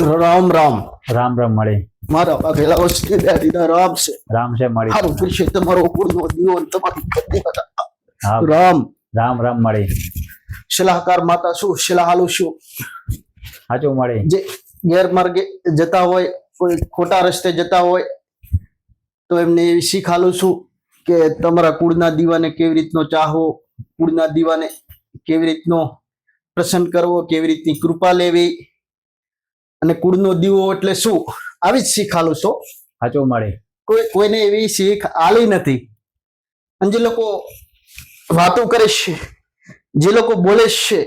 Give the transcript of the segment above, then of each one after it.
રામ રામ. રામ રામ મળી. મારા વાઘેલા વસ્તી દાદીના રામ છે. રામ છે મળી. સારું પૂછે તમારો ઉપરનો દીવો તમારી બધા. રામ. રામ રામ મળી. સલાહકાર માતા શું? સલાહ આલું શું? સાચું મળે. જે ગેરમાર્ગે જતા હોય કોઈ ખોટા રસ્તે જતા હોય તો એમને એવી શીખ આલું છું કે તમારા કુળના દીવાને કેવી રીતનો ચાહવો કુળના દીવાને કેવી રીતનો પ્રસન્ન કરવો કેવી રીતની કૃપા લેવી અને કુળનો દીવો એટલે શું? આવી જ શીખ આલું છો. સાચો મળે. કોઈ કોઈને એવી શીખ આલી નથી. અને જે લોકો વાતો કરે છે જે લોકો બોલે છે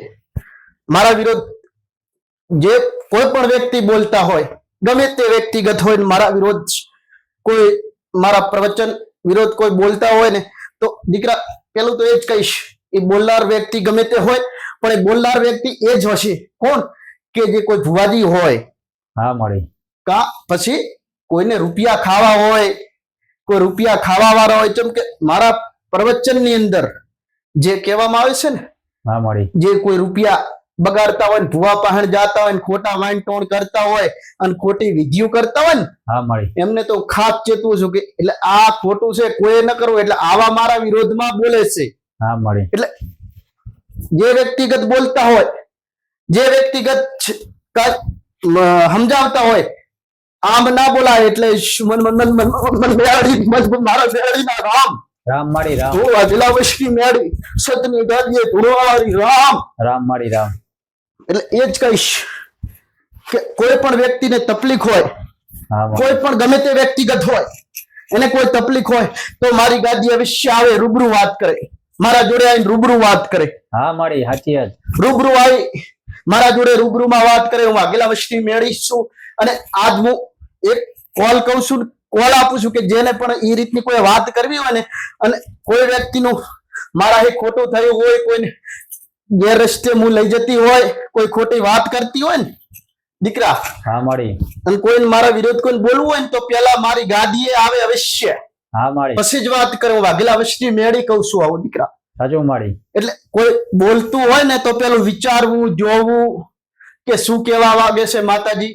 મારા વિરોધ જે કોઈ પણ વ્યક્તિ બોલતા હોય ગમે તે વ્યક્તિગત હોય ને મારા વિરોધ કોઈ મારા પ્રવચન વિરોધ કોઈ બોલતા હોય ને તો દીકરા પેલું તો એ જ કહીશ એ બોલનાર વ્યક્તિ ગમે તે હોય પણ એ બોલનાર વ્યક્તિ એ જ હશે. કોણ? કે જે કોઈ ભુવાજી હોય. હા મળી. કા પછી કોઈને રૂપિયા ખાવા હોય કોઈ રૂપિયા ખાવા વાળા હોય જેમ કે મારા પ્રવચનની અંદર જે કહેવામાં આવે છે ને હા મળી. જે કોઈ રૂપિયા બગાડતા હોય ભુવા પહાણ જાતા હોય ને ખોટા વાઈન ટોણ કરતા હોય અને ખોટી વિધિઓ કરતા હોય ને હા મળી. એમને તો ખાસ ચેતવું છું કે એટલે આ ખોટું છે કોઈ ન કરવું એટલે આવા મારા વિરોધમાં બોલે છે. હા મળી. એટલે જે વ્યક્તિગત બોલતા હોય જે વ્યક્તિગત સમજાવતા હોય આમ ના બોલાય એટલે મન મન મન મન મન મેળી મન મારા મેળીના રામ. રામ મારી રામ. હું અજલા વશની મેળી સતની ગાદીએ ધૂળવાળી રામ. રામ મારી રામ. એટલે એ જ કહીશ કે કોઈ પણ વ્યક્તિને તકલીફ હોય કોઈ પણ ગમે તે વ્યક્તિગત હોય એને કોઈ તકલીફ હોય તો મારી ગાદી અવશ્ય આવે રૂબરૂ વાત કરે. મારા જોડે આવીને રૂબરૂ વાત કરે. હા મારી સાચી વાત. રૂબરૂ આવી મારા જોડે રૂબરૂમાં વાત કરે હું આગલા વસ્તી મેળવીશ છું. અને આજ હું એક કોલ કહું છું કોલ આપું છું કે જેને પણ એ રીતની કોઈ વાત કરવી હોય ને અને કોઈ વ્યક્તિનું મારા એ ખોટું થયું હોય કોઈને ગેરરસ્તે હું લઈ જતી હોય કોઈ ખોટી વાત કરતી હોય ને દીકરા. હા મારી. અને કોઈને મારા વિરોધ કોઈને બોલવું હોય ને તો પેલા મારી ગાદીએ આવે અવશ્ય. હા માળી. પછી જ વાત કરો વાઘેલા વર્ષની મેળી કહું છું આવું દીકરા. સાચો માળી. એટલે કોઈ બોલતું હોય ને તો પેલું વિચારવું જોવું કે શું કેવા માંગે છે માતાજી?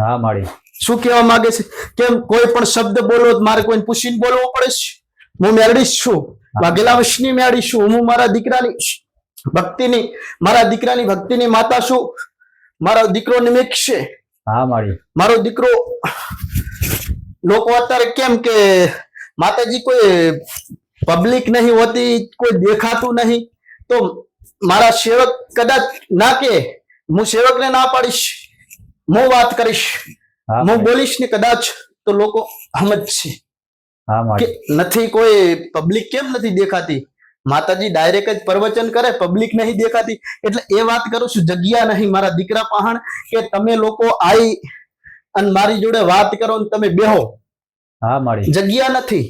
હા માળી. શું કેવા માંગે છે? કેમ કોઈ પણ શબ્દ બોલો તો મારે કોઈને પૂછીને બોલવું પડે છે? હું મેળવીશ છું. વાઘેલા વશની મેળવીશ છું. હું મારા દીકરાની ભક્તિની મારા દીકરાની ભક્તિની માતા છું. મારો દીકરો નિમિત્ત છે. હા માળી. મારો દીકરો લોકો અત્યારે કેમ કે માતાજી કોઈ પબ્લિક નહીં હોતી કોઈ દેખાતું નહીં તો મારા સેવક કદાચ ના કે હું સેવકને ના પાડીશ હું વાત કરીશ હું બોલીશ ને કદાચ તો લોકો સમજશે કે નથી કોઈ પબ્લિક કેમ નથી દેખાતી? માતાજી ડાયરેક્ટ જ પ્રવચન કરે પબ્લિક નહીં દેખાતી. એટલે એ વાત કરું છું જગ્યા નહીં. મારા દીકરા પહાણ કે તમે લોકો આવી અને મારી જોડે વાત કરો ને તમે બેહો. હા મળી. જગ્યા નથી.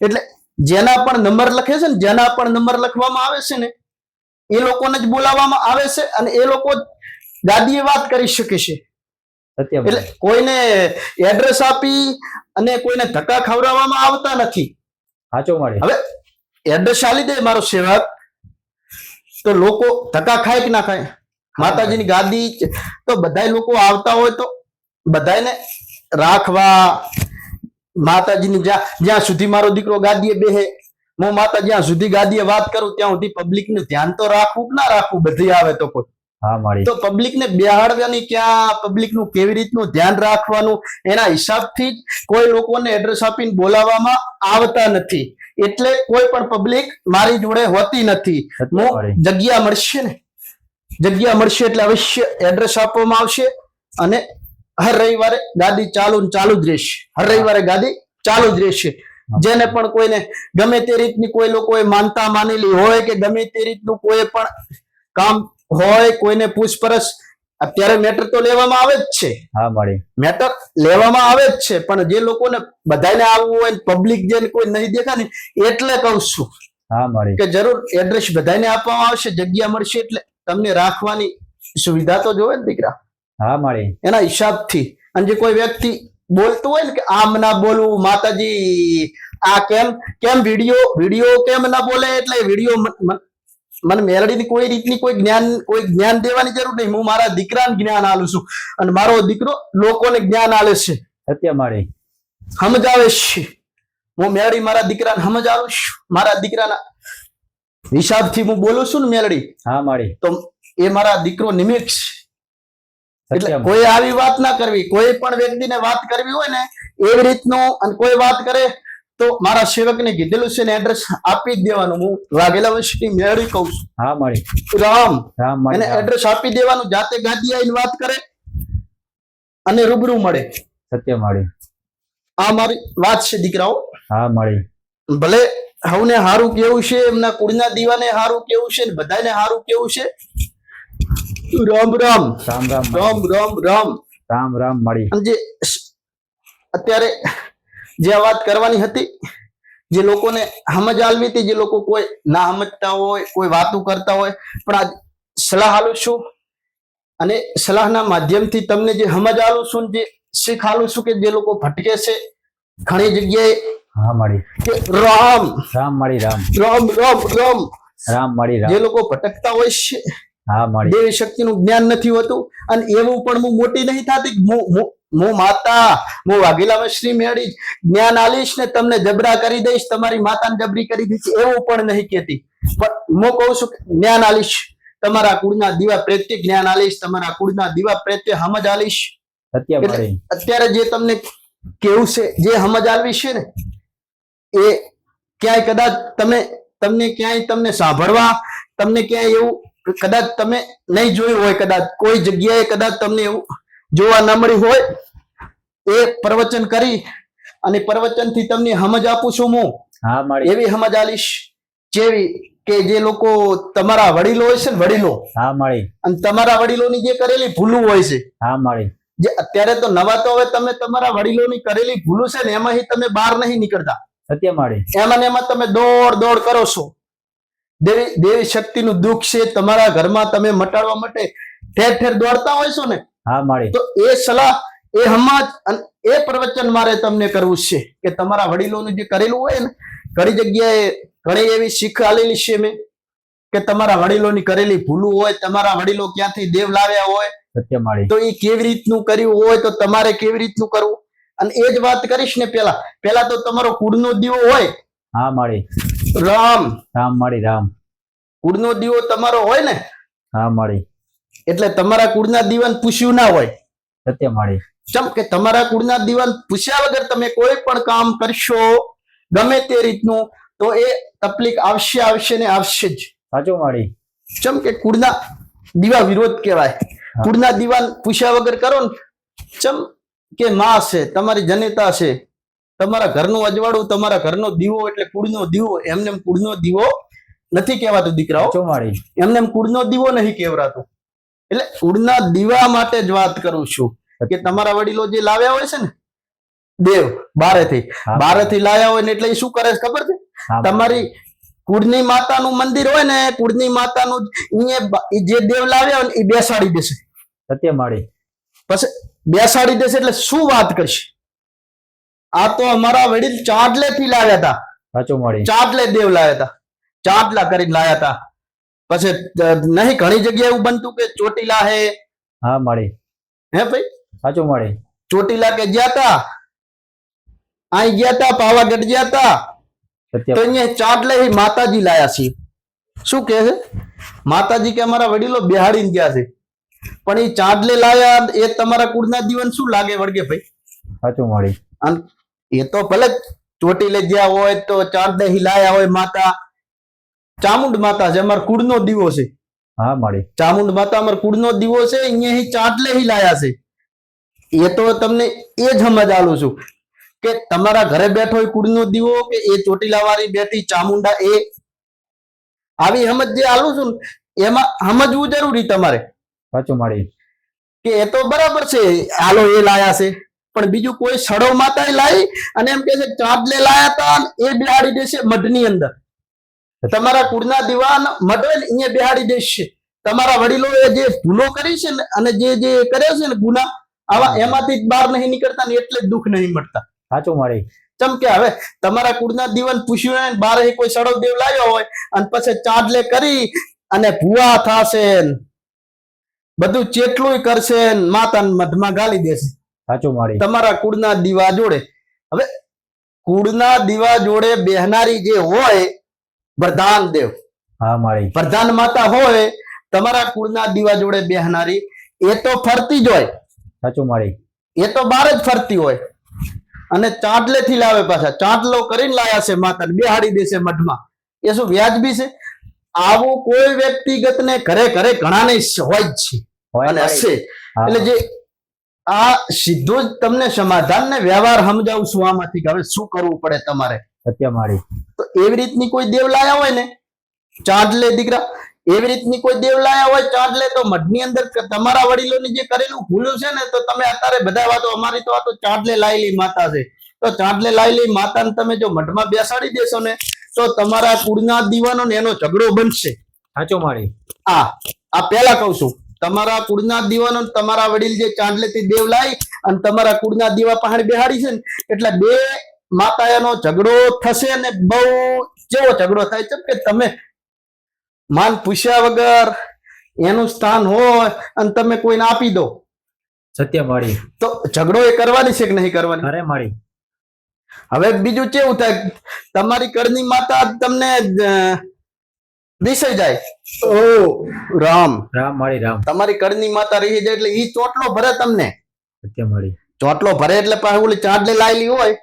એટલે જેના પણ નંબર લખે છે ને જેના પણ નંબર લખવામાં આવે છે ને એ લોકોને જ બોલાવવામાં આવે છે અને એ લોકો જ ગાદીએ વાત કરી શકે છે. એટલે કોઈને એડ્રેસ આપી અને કોઈને ધક્કા ખવડાવવામાં આવતા નથી. સાચો મળી. હવે એડ્રેસ આલી દે મારો સેવક. તો લોકો ધક્કા ખાય કે ના ખાય? માતાજીની ગાદી તો બધાય લોકો આવતા હોય તો બધાને રાખવા માતાજીની જ્યાં જ્યાં સુધી મારો દીકરો ગાદીએ બેહે હું માતા જ્યાં સુધી ગાદીએ વાત કરું ત્યાં સુધી પબ્લિકનું ધ્યાન તો રાખવું કે ના રાખવું બધી આવે તો કોઈ. તો પબ્લિક ને બેહાડવાની ક્યાં? પબ્લિકનું કેવી રીતનું ધ્યાન રાખવાનું? એના હિસાબથી જ કોઈ લોકોને એડ્રેસ આપીને બોલાવવામાં આવતા નથી. એટલે કોઈ પણ પબ્લિક મારી જોડે હોતી નથી. હું જગ્યા મળશે ને? જગ્યા મળશે એટલે અવશ્ય એડ્રેસ આપવામાં આવશે અને હર રવિવારે ગાદી ચાલુ ચાલુ જ રહેશે. હર રવિવારે ગાદી ચાલુ જ રહેશે. જેને પણ કોઈને ગમે તે રીતની કોઈ લોકોએ માનતા માનેલી હોય કે ગમે તે રીતનું કોઈ પણ કામ હોય કોઈને પૂછપરછ અત્યારે મેટર તો લેવામાં આવે જ છે. હા મળી. મેટર લેવામાં આવે જ છે પણ જે લોકોને બધાને આવવું હોય પબ્લિક જેને કોઈ નહીં દેખા ને એટલે કહું છું હા મળી. કે જરૂર એડ્રેસ બધાને આપવામાં આવશે જગ્યા મળશે એટલે તમને રાખવાની સુવિધા તો જોવે ને દીકરા. હા મળે. એના હિસાબથી. અને જે કોઈ વ્યક્તિ બોલતું હોય ને કે આમ ના બોલવું માતાજી આ કેમ? કેમ વીડિયો વીડિયો કેમ ના બોલે? એટલે વીડિયો મને મેલડીની કોઈ રીતની કોઈ જ્ઞાન કોઈ જ્ઞાન દેવાની જરૂર નહીં. હું મારા દીકરાને જ્ઞાન આલું છું. અને મારો દીકરો લોકોને જ્ઞાન આલે છે. સત્ય માળી. સમજાવે છે. હું મેલડી મારા દીકરાને સમજાવું છું. મારા દીકરાના હિસાબથી હું બોલું છું ને મેલડી. હા માળી. તો એ મારા દીકરો નિમિત્ત છે. એટલે કોઈ આવી વાત ના કરવી કોઈ પણ વ્યક્તિને વાત કરવી હોય ને એવી રીતનું અને કોઈ વાત કરે તો મારા સેવકને કીધેલું છે ને એડ્રેસ આપી જ દેવાનું. હું વાઘેલા વર્ષની મેળવી કહું છું. હા મળી. રામ. રામ એને એડ્રેસ આપી દેવાનું જાતે ગાદી આવીને વાત કરે અને રૂબરૂ મળે. સત્ય મળી. આ મારી વાત છે દીકરાઓ. હા મળી. ભલે હવને હારું કેવું છે એમના કુળના દીવાને હારું કેવું છે ને બધાને હારું કેવું છે રામ રામ. રામ રામ રામ રામ રામ. રામ રામ મળી અને જે અત્યારે જે વાત કરવાની હતી જે લોકોને સમજ આલવી હતી જે લોકો કોઈ ના સમજતા હોય કોઈ વાતો કરતા હોય પણ આ સલાહ આલું છું અને સલાહના માધ્યમથી તમને જે સમજ આલું છું જે શીખ આલું છું કે જે લોકો ભટકે છે ઘણી જગ્યાએ હા માળી કે રામ. રામ માળી રામ. રામ રામ રામ. રામ માળી રામ. જે લોકો ભટકતા હોય છે દેવી શક્તિનું જ્ઞાન નથી હોતું અને એવું પણ હું મોટી નહીં થતી. હું- માતા. હું વાઘેલામાં શ્રી મેળી જ્ઞાન આલીશ ને તમને જબરા કરી દઈશ તમારી માતાને જબરી કરી દઈશ એવું પણ નહીં કહેતી. પણ હું કહું છું કે જ્ઞાન આલીશ. તમારા કુળના દીવા પ્રત્યે જ્ઞાન આલીશ તમારા કુળના દીવા પ્રત્યે સમજ આલીશ. અત્યારે જે તમને કેવું છે જે સમજ આલવી છે ને એ ક્યાંય કદાચ તમે તમને ક્યાંય તમને સાંભળવા તમને ક્યાંય એવું કદાચ તમે નહીં જોયું હોય કદાચ કોઈ જગ્યાએ કદાચ તમને એવું જોવા ન મળ્યું હોય એ પ્રવચન કરી અને પ્રવચનથી તમને સમજ આપું છું હું. હા માળી એવી સમજ આલીશ જેવી કે જે લોકો તમારા વડીલો હોય છે ને વડીલો હા માળી અને તમારા વડીલોની જે કરેલી ભૂલું હોય છે હા માળી જે અત્યારે તો નવા તો હવે તમે તમારા વડીલોની કરેલી ભૂલું છે ને એમાંથી તમે બહાર નહીં નીકળતા. સત્ય માળી એમાં ને એમાં તમે દોડ દોડ કરો છો. દેવી દેવી શક્તિનું દુઃખ છે તમારા ઘરમાં તમે મટાડવા માટે ઠેર ઠેર દોડતા હોય છો ને? હા મારી તો એ સલાહ એ હમણાં અને એ પ્રવચન મારે તમને કરવું છે કે તમારા વડીલોનું જે કરેલું હોય ને ઘણી જગ્યાએ ઘણી એવી શીખ આલેલી છે મેં કે તમારા વડીલોની કરેલી ભૂલું હોય તમારા વડીલો ક્યાંથી દેવ લાવ્યા હોય તો એ કેવી રીતનું કર્યું હોય તો તમારે કેવી રીતનું કરવું? અને એ જ વાત કરીશ ને પેલા. પેલા તો તમારો કુળનો દીવો હોય. હા માળી. રામ. રામ માળી રામ. કુળનો દીવો તમારો હોય ને? હા માળી. એટલે તમારા કુળના દીવાન પૂછ્યું ના હોય. સત્ય માળી. ચમ કે તમારા કુળના દીવાન પૂછ્યા વગર તમે કોઈ પણ કામ કરશો ગમે તે રીતનું તો એ તકલીફ આવશે આવશે ને આવશે જ. સાચું માળી. ચમ કે કુળના દીવા વિરોધ કહેવાય. કુળના દીવાન પૂછ્યા વગર કરો ને ચમ કે માં છે તમારી જનેતા છે તમારા ઘરનું અજવાળું તમારા ઘરનો દીવો એટલે કુળનો દીવો એમને એમ કુળનો દીવો નથી કહેવાતો દીકરાઓ. ચોમાડી એમને કુળનો દીવો નહીં કહેવરાતો. એટલે કુળના દીવા માટે જ વાત કરું છું કે તમારા વડીલો જે લાવ્યા હોય છે ને દેવ બારેથી. બારેથી લાવ્યા હોય ને એટલે એ શું કરે છે ખબર છે? તમારી કુળની માતાનું મંદિર હોય ને કુળની માતાનું જે દેવ લાવ્યા હોય ને એ બેસાડી દેશે. સત્યમાળી. પછી બેસાડી દેશે એટલે શું વાત કરશે? આ તો અમારા વડીલ ચાટલે થી લાવ્યા હતા. સાચું માળી ચાંદલે દેવ લાવ્યા હતા. ચાટલા કરીને લાવ્યા હતા. પછી નહીં ઘણી જગ્યાએ એવું બનતું કે ચોટીલા હે. હા મળી. હે ભાઈ? સાચું મળી ચોટીલા કે ગયા હતા અહીં ગયા હતા પાવાગઢ ગયા હતા તો અહીંયા ચાટલે માતાજી લાયા છે શું કે છે? માતાજી કે અમારા વડીલો બિહાડીને ગયા છે. પણ એ ચાંદલે લાયા એ તમારા કુળના દીવન શું લાગે વળગે ભાઈ? સાચું મળી અને એ તો ભલે ચોટીલે ગયા હોય તો ચાંદલે હી લાયા હોય માતા. ચામુંડ માતા છે અમારા કુળનો દીવો છે. હા માળી. ચામુંડ માતા અમારા કુળનો દીવો છે અહીંયા ચાંદલે હી લાયા છે. એ તો તમને એ જ સમજ આલું છું કે તમારા ઘરે બેઠો હોય કુળનો દીવો કે એ ચોટીલા વાળી બેઠી ચામુંડા એ. આવી સમજ જે આલું છું ને એમાં સમજવું જરૂરી તમારે. સાચું માળી. કે એ તો બરાબર છે હાલો એ લાયા છે. પણ બીજું કોઈ સડો માતા લાવી અને એમ કે છે ચાંદલે લાયા હતા એ બિહાડી દેશે મઢની અંદર. તમારા કુળના દીવાન મઢ હોય ને અહીંયા બિહાડી દેશે તમારા વડીલોએ જે ભૂલો કરી છે ને અને જે જે કર્યો છે ને ગુના આવા એમાંથી બહાર નહીં નીકળતા ને એટલે જ દુઃખ નહીં મળતા. સાચું મળે ચમ કે હવે તમારા કુળના દીવાન પૂછ્યું હોય બારે કોઈ સડો દેવ લાવ્યો હોય અને પછી ચાંદલે કરી અને ભૂવા થાશે બધું ચેટલું કરશે માતા માતાને મઢમાં ગાલી દેશે. સાચું માળી. તમારા કુળના દીવા જોડે. હવે કુળના દીવા જોડે બેહનારી જે હોય પ્રધાન દેવ. હા માળી. પ્રધાન માતા હોય તમારા કુળના દીવા જોડે બેહનારી એ તો ફરતી જ હોય. સાચું માળી. એ તો બહાર જ ફરતી હોય. અને ચાંટલેથી લાવે પાછા. ચાંટલો કરીને લાયા છે માતાને બેહાડી દેશે મઠમાં. એ શું વ્યાજબી છે? આવું કોઈ વ્યક્તિગતને ઘરે ઘરે ઘણાને હોય જ છે. અને હશે. એટલે જે આ સીધું જ તમને સમાધાન ને વ્યવહાર સમજાવું છું આમાંથી કે હવે શું કરવું પડે તમારે? સત્ય માળી તો એવી રીતની કોઈ દેવ લાયા હોય ને? ચાંદલે દીકરા. એવી રીતની કોઈ દેવ લાયા હોય ચાંદલે તો મઢની અંદર તમારા વડીલોની જે કરેલું ભૂલું છે ને તો તમે અત્યારે બધા વાતો અમારી તો આ તો ચાંદલે લાયેલી માતા છે. તો ચાંદલે લાયેલી માતાને તમે જો મઢમાં બેસાડી દેશો ને તો તમારા કુળના દીવાનો ને એનો ઝઘડો બનશે. સાચો માળી. આ આ પહેલા કહું છું. તમારા કુળના દીવાનો તમારા વડીલ જે ચાંદલેથી દેવ લાવી અને તમારા કુળના દીવા પહાડ બેહાડી છે ને એટલે બે માતાનો ઝઘડો થશે અને બહુ કેવો ઝઘડો થાય છે કે તમે માન પૂછ્યા વગર એનું સ્થાન હોય અને તમે કોઈને આપી દો. સત્ય માળી. તો ઝઘડો એ કરવાની છે કે નહીં કરવાની? અરે માળી. હવે બીજું કેવું થાય? તમારી કળની માતા તમને અ, જાય. ઓ રામ. રામ માળી રામ. તમારી કડની માતા રહી જાય એટલે ઈ ચોટલો ભરે તમને. સત્ય માળી. ચોટલો ભરે એટલે પાછી ઓલી ચાંદલે લાયેલી હોય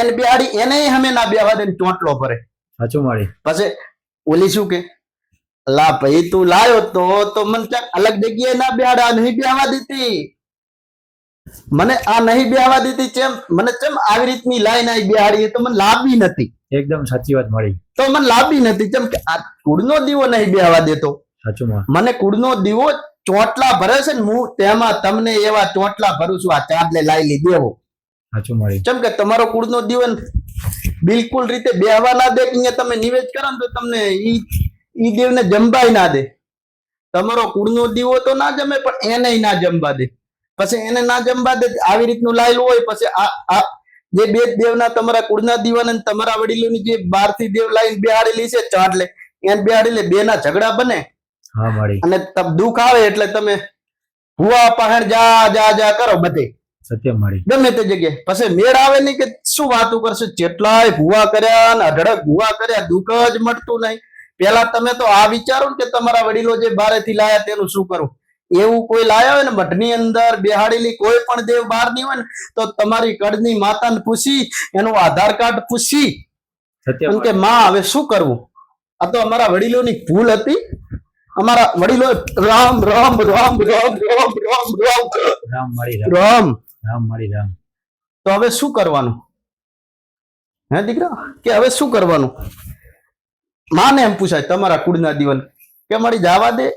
એને બિહાડી એને હમે ના બેવા દે ચોટલો ભરે. સાચું માળી. પછી ઓલી શું કે? લા ભાઈ તું લાયો તો તો મને ક્યાંક અલગ જગ્યાએ ના બેહાડ આ નહીં બેહવા દીધી. મને આ નહીં બેહવા દીધી ચેમ? મને ચેમ આવી રીતની લાઈન આવી બેહાડી તો મને લાભી નથી. એકદમ સાચી વાત મળી. તો મને લાભી નથી કેમ કે આ કુળનો દીવો નહીં બેહવા દેતો. સાચું મને કુળનો દીવો ચોટલા ભરે છે ને હું તેમાં તમને એવા ચોટલા ભરું છું આ ચાંદલે લાયેલી દેવો. સાચું મળી. જેમ કે તમારો કુળનો દીવો બિલકુલ રીતે બેહવા ના દે કે તમે નિવેદ કરો ને તો તમને ઈ ઈ દેવને જમવાય ના દે. તમારો કુળનો દીવો તો ના જમે પણ એને ના જમવા દે. પછી એને ના જમવા દે આવી રીતનું લાયેલું હોય પછી આ આ જે બે દેવના તમારા કુળના દીવાન અને તમારા વડીલોની જે બહારથી દેવ લાઈન બેહાડેલી છે ચાટલે એને બેહાડી બે ના ઝઘડા બને. અને દુઃખ આવે એટલે તમે હુવા પહાણ જા જા જા કરો બધે. સત્ય મળી ગમે તે જગ્યાએ. પછી મેળ આવે નહીં કે શું વાતો કરશે? જેટલાય ભૂવા કર્યા ને અઢળક ભૂવા કર્યા દુઃખ જ મળતું નહીં. પેલા તમે તો આ વિચારો ને કે તમારા વડીલો જે બારેથી લાયા તેનું શું કરું? એવું કોઈ લાયા હોય ને મઠની અંદર બેહાડેલી કોઈ પણ દેવ બહારની હોય ને તો તમારી કડની માતાને પૂછી એનું આધાર કાર્ડ પૂછી. કે માં હવે શું કરવું? આ તો અમારા વડીલોની ભૂલ હતી. અમારા વડીલો રામ રામ રામ રામ રામ રામ રામ. રામ માળી રામ. રામ. રામ રામ. તો હવે શું કરવાનું? હે દીકરા? કે હવે શું કરવાનું? માને એમ પૂછાય તમારા કુળના દીવન. કે મારી જવા દે.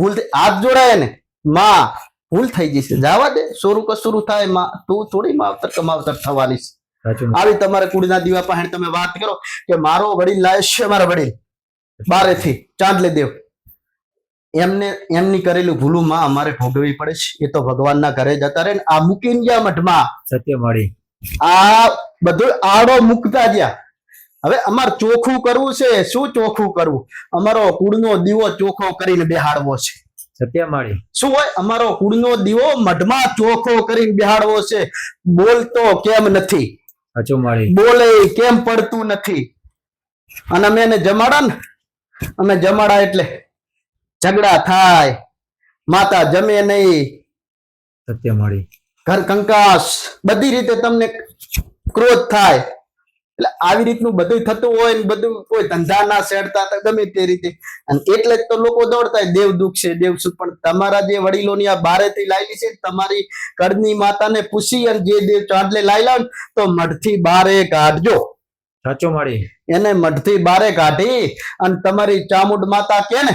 ભૂલ હાથ જોડાય ને માં ભૂલ થઈ જશે જવા દે સોરું કસુરું થાયમાં. તું થોડી માવતર કમાવતર થવાની છે. આવી તમારે કુળના દીવા પાસે તમે વાત કરો કે મારો વડીલ લાયો છે મારા વડીલ? બારેથી ચાંદલે દેવ. એમને એમની કરેલું ભૂલું માં અમારે ભોગવવી પડે છે. એ તો ભગવાનના ઘરે જતા રહે ને આ મૂકીને ગયા મઠમાં સત્ય મળી. આ બધું આડો મુકતા ગયા. હવે અમારે ચોખ્ખું કરવું છે શું ચોખ્ખું કરવું? અમારો કુળનો દીવો ચોખ્ખો કરીને બેહાડવો છે. સત્યમાળી શું હોય? અમારો કુળનો દીવો મઢમાં ચોખ્ખો કરીને બેહાડવો છે. બોલતો કેમ નથી? બોલે કેમ પડતું નથી? અને અમે એને જમાડા ને? અમે જમાડા એટલે ઝઘડા થાય. માતા જમે નહીં. સત્ય માળી. ઘર કંકાસ. બધી રીતે તમને ક્રોધ થાય. એટલે આવી રીતનું બધું થતું હોય ને બધું કોઈ ધંધા ના સેડતા હતા ગમે તે રીતે. અને એટલે જ તો લોકો દોડતા દેવ દુઃખ છે દેવ સુખ. પણ તમારા જે વડીલોની આ બારેથી લાયેલી છે તમારી કડની માતાને પૂછી અને જે દેવ ચાંદલે લાયેલા તો મઢથી બારે કાઢજો. સાચો માળી એને મઢથી બારે કાઢી અને તમારી ચામુંડ માતા કે ને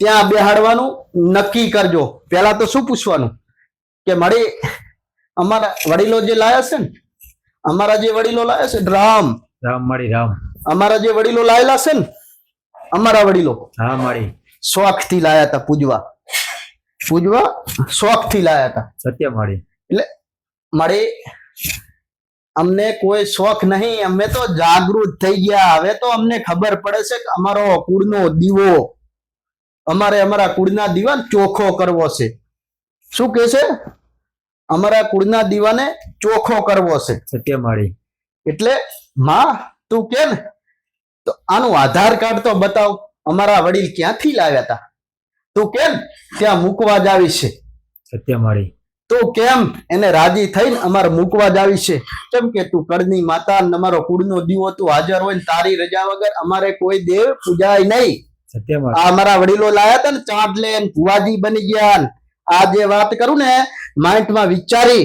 ત્યાં બેહાડવાનું નક્કી કરજો. પેલા તો શું પૂછવાનું? કે મળી અમારા વડીલો જે લાયા છે ને અમારા જે વડીલો લાયા છે રામ. રામ માળી રામ. અમારા જે વડીલો લાયેલા છે ને અમારા વડીલો. હા માળી. શોખથી લાયા હતા પૂજવા. પૂજવા શોખથી લાયા હતા. સત્ય માળી. એટલે મળી અમને કોઈ શોખ નહીં અમે તો જાગૃત થઈ ગયા. હવે તો અમને ખબર પડે છે કે અમારો કુળનો દીવો અમારે અમારા કુળના દીવાન ચોખ્ખો કરવો છે. શું કે છે? અમારા કુળના દીવાને ચોખ્ખો કરવો છે. સત્ય માળી એટલે માં તું કે ને તો આનું આધાર કાર્ડ તો બતાવ. અમારા વડીલ ક્યાંથી લાવ્યા હતા તું કેમ ત્યાં મૂકવા જ આવી છે? સત્ય માળી તો કેમ એને રાજી થઈને અમારે મૂકવા જ આવી છે? કેમ કે તું કળની માતા અને અમારો કુળનો દીવો તું હાજર હોય ને તારી રજા વગર અમારે કોઈ દેવ પૂજાય નહીં. આ અમારા વડીલો લાયા હતા ને ચાંદલે ભુવાજી બની ગયા આ જે વાત કરું ને માઇન્ડમાં વિચારી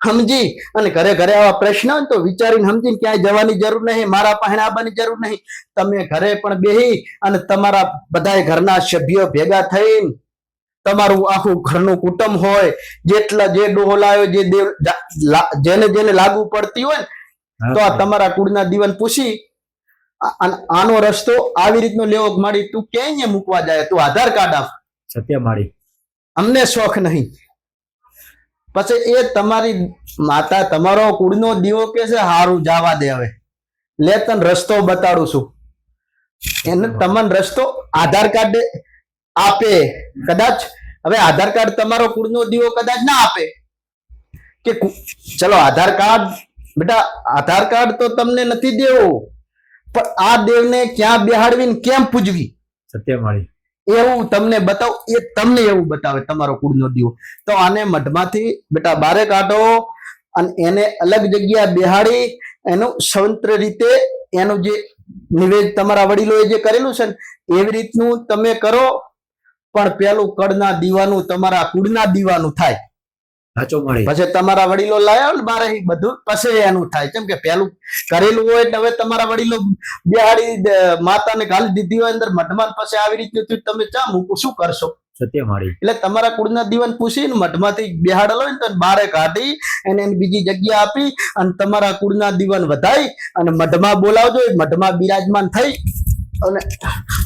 સમજી અને ઘરે ઘરે આવા પ્રશ્ન હોય તો વિચારીને સમજીને ક્યાંય જવાની જરૂર નહીં મારા પાસે આવવાની જરૂર નહીં. તમે ઘરે પણ બેહી અને તમારા બધા ઘરના સભ્યો ભેગા થઈને તમારું આખું ઘરનું કુટુંબ હોય જેટલા જે ડોહલાયો જે દેવ જેને જેને લાગુ પડતી હોય તો આ તમારા કુળના દીવન પૂછી આનો રસ્તો આવી રીતનો લેવો માડી તું ક્યાંય મૂકવા જાય? તું આધાર કાર્ડ આપ. સત્ય માળી અમને શોખ નહીં. પછી એ તમારી માતા, તમારો કુળનો દીવો કે છે, હારું, જવા દે હવે. લે તને રસ્તો બતાડું છું. એને તમને રસ્તો આધાર કાર્ડ આપે. કદાચ હવે આધાર કાર્ડ તમારો કુળનો દીવો કદાચ ના આપે. કે કુ- ચલો, આધાર કાર્ડ, બેટા, આધાર કાર્ડ તો તમને નથી દેવું. પણ આ દેવને ક્યાં બેહાડવીને કેમ પૂજવી? સત્ય માળી એવું તમને બતાવ, એ તમને એવું બતાવે તમારો કુળનો દીવો. તો આને મઢમાંથી, બેટા, બારે કાઢો અને એને અલગ જગ્યા બેહાડી, એનું સ્વતંત્ર રીતે એનું જે નિવેદ તમારા વડીલોએ જે કરેલું છે ને, એવી રીતનું તમે કરો. પણ પેલું કડના દીવાનું તમારા કુળના દીવાનું થાય. સાચો માળી. પછી તમારા વડીલો લાયા ને બારે બધું પછી એનું થાય. કેમ કે પેલું કરેલું હોય એટલે હવે તમારા વડીલો બિહાડી માતાને ગાલી દીધી હોય અંદર મઢમાં પછી આવી રીતનું તમે ચા મૂકું શું કરશો? સત્ય માળી. એટલે તમારા કુળના દીવાન પૂછીને મઠમાંથી બેહાડેલો હોય ને તો બારે કાઢી એને એની બીજી જગ્યા આપી અને તમારા કુળના દીવાન વધાઈ અને મઢમાં બોલાવજો મઢમાં બિરાજમાન થઈ. અને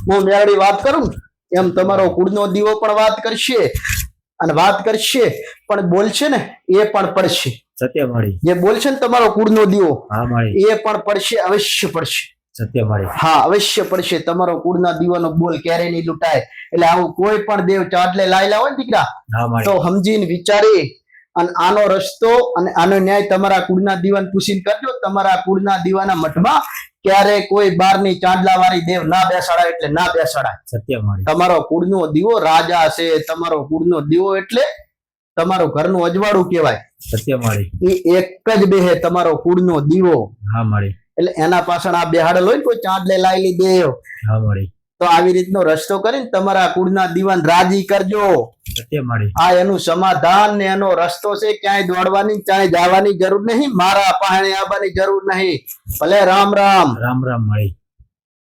હું મેળવી વાત કરું ને એમ તમારો કુળનો દીવો પણ વાત કરશે. અને વાત કરશે પણ બોલશે ને એ પણ પડશે. સત્ય માળી. જે બોલશે ને તમારો કુળનો દીવો હા માળી. એ પણ પડશે અવશ્ય પડશે. સત્ય માળી. હા અવશ્ય પડશે. તમારો કુળના દીવાનો બોલ ક્યારે નહીં લૂંટાય. એટલે આવું કોઈ પણ દેવ ચાટલે લાયેલા હોય ને દીકરા તો સમજીને વિચારી અને આનો રસ્તો અને આનો ન્યાય તમારા કુળના દીવાન પૂછીને કરજો. તમારા કુળના દીવાના મઠમાં ક્યારે કોઈ બારની ચાંદલા વાળી દેવ ના બેસાડાય એટલે ના બેસાડાય. સત્ય તમારો કુળનો દીવો રાજા છે તમારો કુળનો દીવો એટલે તમારું ઘરનું અજવાળું કહેવાય. સત્ય માળી એ એક જ બેહે તમારો કુળનો દીવો. હા માળી એટલે એના પાછળ આ બેહાડેલો હોય ને કોઈ ચાંદલે લાયેલી દેવ. હા માળી તો આવી રીતનો રસ્તો કરીને તમારા કુળના દીવાન રાજી કરજો. આ એનું સમાધાન ને એનો રસ્તો છે ક્યાંય દોડવાની ક્યાંય જવાની જરૂર નહીં. મારા પાણી આવવાની જરૂર નહીં. ભલે રામ રામ. રામ રામ માળી.